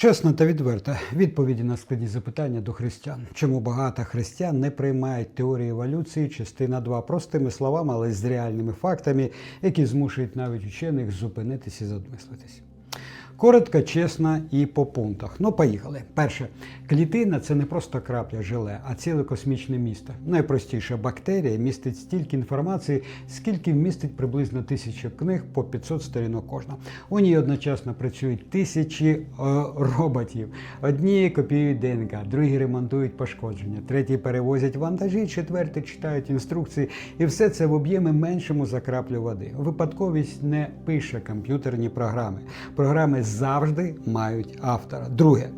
Чесно та відверто, відповіді на складні запитання до християн. Чому багато християн не приймають теорії еволюції, частина 2 простими словами, але з реальними фактами, які змушують навіть учених зупинитися і задмислитись. Коротко, чесно і по пунктах. Ну, поїхали. Перше, клітина це не просто крапля желе, а ціле космічне місто. Найпростіша бактерія містить стільки інформації, скільки вмістить приблизно тисяча книг по 500 сторінок кожна. У ній одночасно працюють тисячі е, роботів. Одні копіюють ДНК, другі ремонтують пошкодження, треті перевозять вантажі, четверті читають інструкції. І все це в об'ємі меншому за краплю води. Випадковість не пише комп'ютерні програми. Програми завжди мають автора. Друге.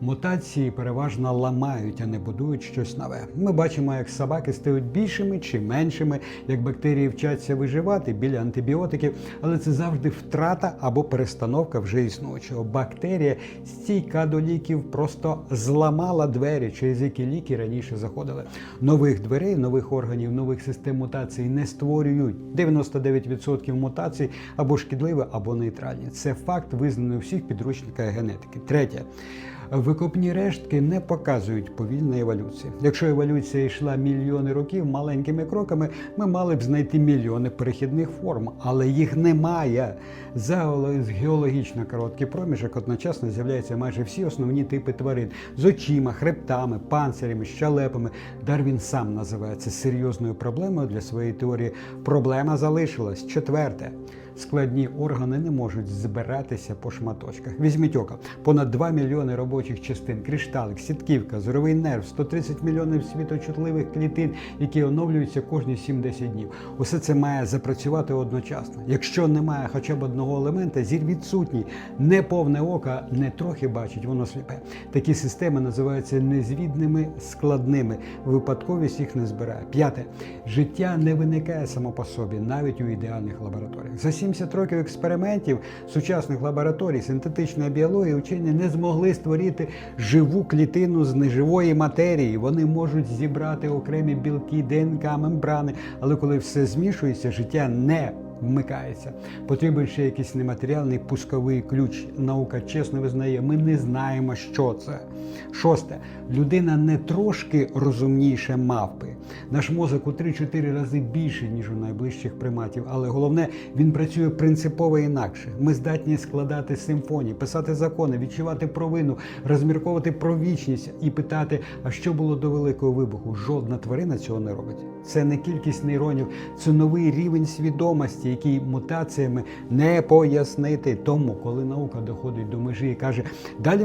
Мутації переважно ламають, а не будують щось нове. Ми бачимо, як собаки стають більшими чи меншими, як бактерії вчаться виживати біля антибіотиків, але це завжди втрата або перестановка вже існуючого. Бактерія стійка до ліків просто зламала двері, через які ліки раніше заходили. Нових дверей, нових органів, нових систем мутацій не створюють. 99% мутацій або шкідливі, або нейтральні. Це факт, визнаний у всіх підручниках генетики. Третє. Викопні рештки не показують повільної еволюції. Якщо еволюція йшла мільйони років маленькими кроками, ми мали б знайти мільйони перехідних форм, але їх немає. За геологічно короткий проміжок одночасно з'являються майже всі основні типи тварин з очима, хребтами, панцирями, щелепами. Дарвін сам називає це серйозною проблемою для своєї теорії. Проблема залишилась. Четверте. Складні органи не можуть збиратися по шматочках. Візьміть око. Понад 2 мільйони робочих частин, кришталик, сітківка, зоровий нерв, 130 мільйонів світочутливих клітин, які оновлюються кожні 7-10 днів. Усе це має запрацювати одночасно. Якщо немає хоча б одного елемента, зір відсутній, неповне око не трохи бачить, воно сліпе. Такі системи називаються незвідними складними. Випадковість їх не збирає. П'яте життя не виникає само по собі, навіть у ідеальних лабораторіях. За 70 років експериментів сучасних лабораторій синтетичної біології вчені не змогли створити живу клітину з неживої матерії. Вони можуть зібрати окремі білки, ДНК, мембрани, але коли все змішується, життя не вмикається. Потрібен ще якийсь нематеріальний пусковий ключ. Наука чесно визнає, ми не знаємо, що це. Шосте. Людина не трошки розумніше мавпи. Наш мозок у 3-4 рази більший, ніж у найближчих приматів, але головне, він працює принципово інакше. Ми здатні складати симфонії, писати закони, відчувати провину, розмірковувати про вічність і питати, а що було до великого вибуху. Жодна тварина цього не робить. Це не кількість нейронів, це новий рівень свідомості, який мутаціями не пояснити. Тому, коли наука доходить до межі і каже, далі ми